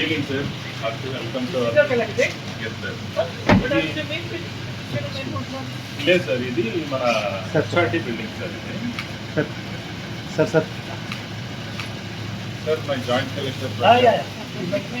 Evening sir welcome to Intergalactic? Yes sir What are the main bit- main- main football? లేదు sir ఇది మన Sir. Society building sir ఇది sir sir sir sir my joint collector Ah, yeah, yeah. Like me,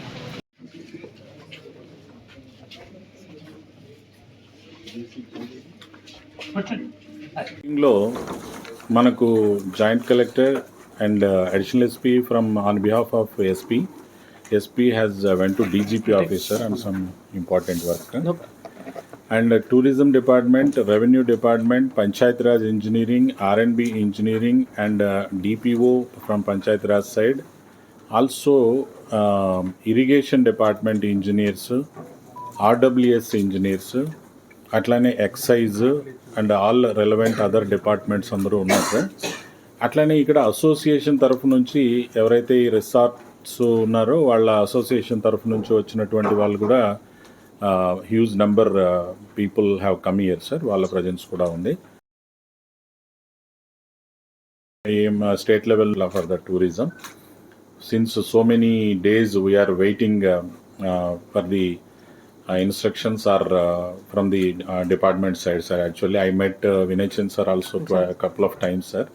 లో మనకు joint collector and additional SP from on behalf of SP SP has went to DGP officer and some important work and tourism department revenue department Panchayat Raj engineering R and B engineering and DPO from Panchayat Raj side also irrigation department engineers RWS engineers అట్లానే excise and all relevant other departments అందరూ ఉన్నారు sir. అట్లానే ఇక్కడ association తరఫు నుంచి ఎవరైతే ఈ resorts ఉన్నారో వాళ్ళ అసోసియేషన్ తరఫు నుంచి వచ్చినటువంటి వాళ్ళు కూడా huge number people have come year sir వాళ్ళ ప్రజెన్స్ కూడా ఉంది. ఏం state level for the tourism since so many days we are waiting for the uh, for the uh, instructions are uh, from the uh, department side sir actually i met uh, vinay sir also twi- a couple of times sir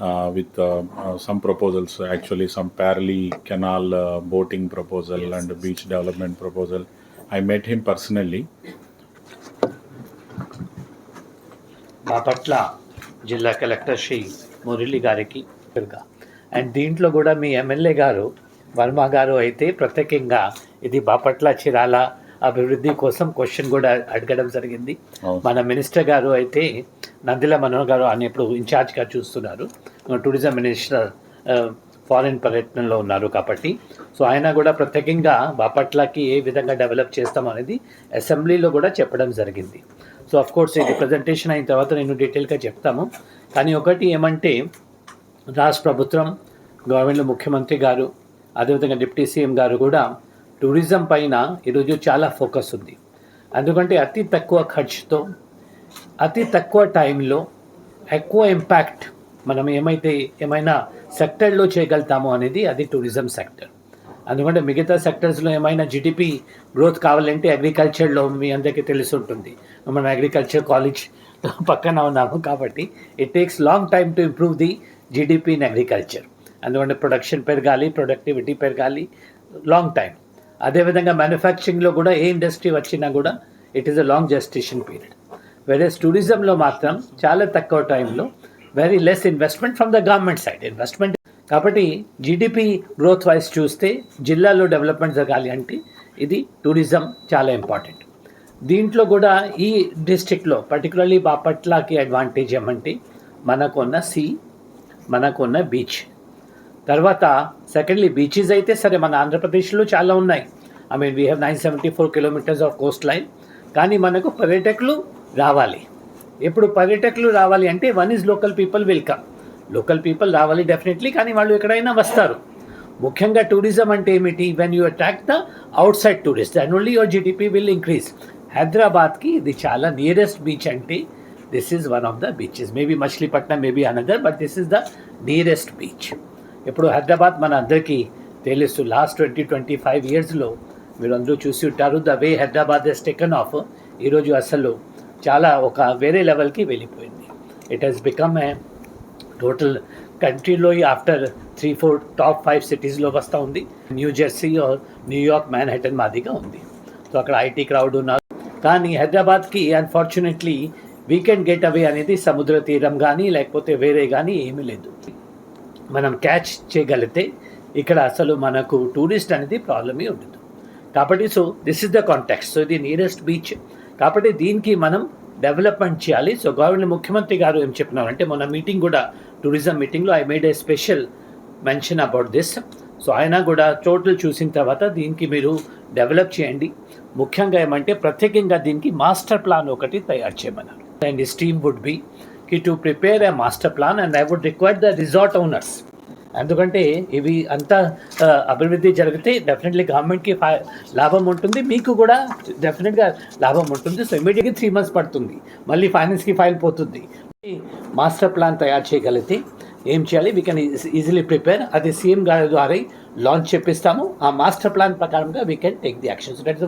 uh, with uh, uh, some proposals actually some parallel canal uh, boating proposal and beach development proposal i met him personally Bapatla జిల్లా collector Shri Murali గారికి and దీంట్లో కూడా మీ MLA గారు వర్మ గారు అయితే ప్రత్యేకంగా ఇది బాపట్ల చిరాల అభివృద్ధి కోసం క్వశ్చన్ కూడా అడగడం జరిగింది. మన మినిస్టర్ గారు అయితే నందిల మనోహర్ గారు ఆయన ఇప్పుడు ఇన్ఛార్జ్గా చూస్తున్నారు. టూరిజం మినిస్టర్ ఫారిన్ పర్యటనలో ఉన్నారు కాబట్టి. సో ఆయన కూడా ప్రత్యేకంగా బాపట్లకి ఏ విధంగా డెవలప్ చేస్తాం అనేది అసెంబ్లీలో కూడా చెప్పడం జరిగింది. సో అఫ్ కోర్స్ ఇది ప్రజెంటేషన్ అయిన తర్వాత నేను డీటెయిల్గా చెప్తాము. కానీ ఒకటి ఏమంటే రాష్ట్ర ప్రభుత్వం గవర్నమెంట్లో ముఖ్యమంత్రి గారు అదేవిధంగా డిప్యూటీ సీఎం గారు కూడా టూరిజం పైన ఈరోజు చాలా ఫోకస్ ఉంది. ఎందుకంటే అతి తక్కువ ఖర్చుతో అతి తక్కువ టైంలో ఎక్కువ ఇంపాక్ట్ మనం ఏమైతే ఏమైనా సెక్టర్లో చేయగలుగుతామో అనేది అది టూరిజం సెక్టర్. ఎందుకంటే మిగతా సెక్టర్స్లో ఏమైనా జిడిపి గ్రోత్ కావాలంటే అగ్రికల్చర్లో మీ అందరికీ తెలిసి ఉంటుంది. మనం అగ్రికల్చర్ కాలేజ్ పక్కన ఉన్నాము కాబట్టి it takes long time to improve the GDP in agriculture. అందుకంటే ప్రొడక్షన్ పెరగాలి ప్రొడక్టివిటీ పెరగాలి లాంగ్ టైం అదేవిధంగా మ్యానుఫ్యాక్చరింగ్లో కూడా ఏ ఇండస్ట్రీ వచ్చినా కూడా it is a long gestation period versus టూరిజంలో మాత్రం చాలా తక్కువ టైంలో very less investment from the government side investment కాబట్టి జీడిపి గ్రోత్ వైజ్ చూస్తే జిల్లాలో డెవలప్మెంట్ జరగాలి అంటే ఇది టూరిజం చాలా ఇంపార్టెంట్ దీంట్లో కూడా ఈ డిస్ట్రిక్ట్లో పర్టికులర్లీ బాపట్లకి అడ్వాంటేజ్ ఏమంటే మనకున్న సీ మనకున్న బీచ్ తర్వాత సెకండ్లీ బీచెస్ అయితే సరే మన ఆంధ్రప్రదేశ్లో చాలా ఉన్నాయి. I mean we have nine seventy four kilometres of coast line కానీ మనకు పర్యాటకులు రావాలి. ఎప్పుడు పర్యాటకులు రావాలి అంటే one is local people welcome local people రావాలి డెఫినెట్లీ కానీ వాళ్ళు ఎక్కడైనా వస్తారు. ముఖ్యంగా టూరిజం అంటే ఏమిటి? When you attract the outside tourist and only your GDP will increase హైదరాబాద్కి ఇది చాలా నియరెస్ట్ బీచ్ అంటే this is one of the beaches maybe Machilipatnam maybe another but this is the nearest beach ఇప్పుడు హైదరాబాద్ మన అందరికీ తెలుసు. లాస్ట్ ట్వంటీ ట్వంటీ ఫైవ్ ఇయర్స్లో మీరు అందరూ చూసి ఉంటారు the way Hyderabad has taken off. ఈరోజు అసలు చాలా ఒక వేరే లెవెల్కి వెళ్ళిపోయింది. It has become a total కంట్రీలో after three four top five సిటీస్లో వస్తూ ఉంది. New Jersey or New York Manhattan Madiga ఉంది. సో అక్కడ ఐటీ క్రౌడ్ ఉన్నారు. కానీ హైదరాబాద్కి అన్ఫార్చునేట్లీ వీకెండ్ గెట్ అవే అనేది సముద్ర తీరం కానీ లేకపోతే వేరే కానీ ఏమీ లేదు. మనం క్యాచ్ చేయగలిగితే ఇక్కడ అసలు మనకు టూరిస్ట్ అనేది ప్రాబ్లమే ఉండదు. కాబట్టి so this is the contact so ఇది నియరెస్ట్ బీచ్ కాబట్టి దీనికి మనం డెవలప్మెంట్ చేయాలి. సో గవర్నమెంట్ ముఖ్యమంత్రి గారు ఏం చెప్పినారు అంటే మొన్న మీటింగ్ కూడా టూరిజం మీటింగ్లో I made a special mention about this so ఆయన కూడా చోట్లు చూసిన తర్వాత దీనికి మీరు డెవలప్ చేయండి. ముఖ్యంగా ఏమంటే ప్రత్యేకంగా దీనికి మాస్టర్ ప్లాన్ ఒకటి తయారు చేయమన్నారు. And steam would be key to prepare a master plan and I would require the resort owners ఎందుకంటే ఇవి అంతా అభివృద్ధి జరిగితే డెఫినెట్లీ గవర్నమెంట్కి లాభం ఉంటుంది మీకు కూడా డెఫినెట్గా లాభం ఉంటుంది. సో ఇమీడియట్గా త్రీ మంత్స్ పడుతుంది. మళ్ళీ ఫైనాన్స్కి ఫైల్ పోతుంది. మాస్టర్ ప్లాన్ తయారు చేయగలిగితే ఏం చేయాలి? వీ కెన్ ఈజీలీ ప్రిపేర్ అది సీఎం గారి ద్వారా లాంచ్ చేపిస్తాము. ఆ మాస్టర్ ప్లాన్ ప్రకారంగా we can take the actions that